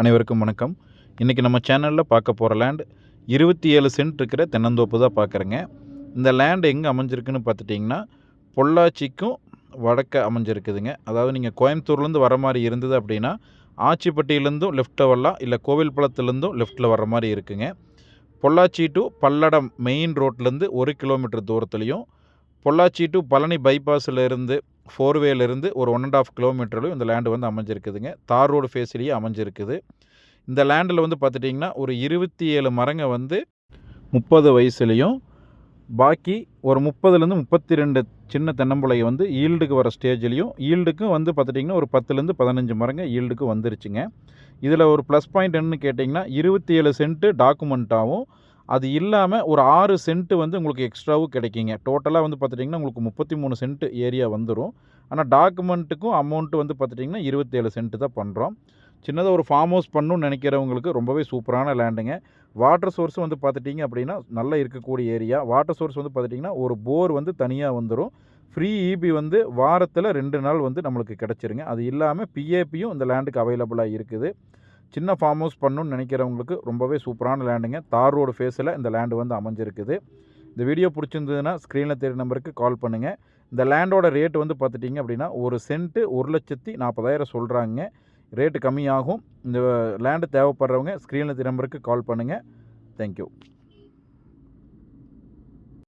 அனைவருக்கும் வணக்கம். இன்றைக்கி நம்ம சேனலில் பார்க்க போகிற லேண்ட் இருபத்தி ஏழு சென்ட் இருக்கிற தென்னந்தோப்பு தான் பார்க்குறேங்க. இந்த லேண்ட் எங்கே அமைஞ்சிருக்குன்னு பார்த்துட்டிங்கன்னா பொள்ளாச்சிக்கும் வடக்க அமைஞ்சிருக்குதுங்க. அதாவது நீங்கள் கோயம்புத்தூர்லேருந்து வர மாதிரி இருந்தது அப்படின்னா ஆச்சிப்பட்டியிலேருந்தும் லெஃப்ட்டில் வரலாம் இல்லை கோவில்பளத்துலேருந்தும் லெஃப்ட்டில் வர மாதிரி இருக்குங்க. பொள்ளாச்சி டு பல்லடம் மெயின் ரோட்லேருந்து ஒரு கிலோமீட்டர் தூரத்துலையும் பொள்ளாச்சி டு பழனி பைபாஸில் இருந்து ஃபோர்வேலேருந்து ஒரு ஒன் அண்ட் ஆஃப் கிலோமீட்டர்லையும் இந்த லேண்டு வந்து அமைஞ்சிருக்குதுங்க. தார் ரோடு ஃபேஸ்லேயே அமைஞ்சிருக்குது. இந்த லேண்டில் வந்து பார்த்துட்டிங்கன்னா ஒரு இருபத்தி ஏழு மரங்க வந்து முப்பது வயசுலேயும் பாக்கி ஒரு முப்பதுலேருந்து முப்பத்தி ரெண்டு சின்ன தென்னம்புளையை வந்து ஈல்டுக்கு வர ஸ்டேஜ்லேயும் ஈல்டுக்கும் வந்து பார்த்துட்டிங்கன்னா ஒரு பத்துலேருந்து பதினஞ்சு மரங்க ஈல்டுக்கு வந்துருச்சுங்க. இதில் ஒரு ப்ளஸ் பாயிண்ட் என்னன்னு கேட்டிங்கன்னா இருபத்தி ஏழு சென்ட்டு டாக்குமெண்ட்டாகவும் அது இல்லாமல் ஒரு ஆறு சென்ட்டு வந்து உங்களுக்கு எக்ஸ்ட்ராவும் கிடைக்குங்க. டோட்டலாக வந்து பார்த்துட்டிங்கன்னா உங்களுக்கு முப்பத்தி மூணு சென்ட் ஏரியா வந்துடும் ஆனால் டாக்குமெண்ட்டுக்கும் அமௌண்ட்டு வந்து பார்த்துட்டிங்கன்னா இருபத்தேழு சென்ட்டு தான் பண்ணுறோம் சின்னதாக ஒரு ஃபார்ம் ஹவுஸ் பண்ணணும்னு நினைக்கிறவங்களுக்கு ரொம்பவே சூப்பரான லேண்டுங்க வாட்டர் சோர்ஸ் வந்து பார்த்துட்டிங்க அப்படின்னா நல்லா இருக்கக்கூடிய ஏரியா வாட்டர் சோர்ஸ் வந்து பார்த்துட்டிங்கன்னா ஒரு போர் வந்து தனியாக வந்துடும் ஃப்ரீ இபி வந்து வாரத்தில் ரெண்டு நாள் வந்து நம்மளுக்கு கிடச்சிருங்க. அது இல்லாமல் பிஏபியும் இந்த லேண்டுக்கு அவைலபிளாக இருக்குது. சின்ன ஃபார்ம் ஹவுஸ் பண்ணணும்னு நினைக்கிறவங்களுக்கு ரொம்பவே சூப்பரான லேண்டுங்க தார் ரோடு ஃபேஸில் இந்த லேண்டு வந்து அமைஞ்சிருக்குது. இந்த வீடியோ பிடிச்சிருந்ததுன்னா ஸ்க்ரீனில் தெரிய நம்பருக்கு கால் பண்ணுங்கள் இந்த லேண்டோட ரேட் வந்து பார்த்துட்டிங்க அப்படின்னா ஒரு சென்ட்டு ஒரு லட்சத்தி நாற்பதாயிரம் சொல்கிறாங்க ரேட்டு கம்மியாகும். இந்த லேண்டு தேவைப்படுறவங்க ஸ்க்ரீனில் தெரிய நம்பருக்கு கால் பண்ணுங்கள் தேங்க்யூ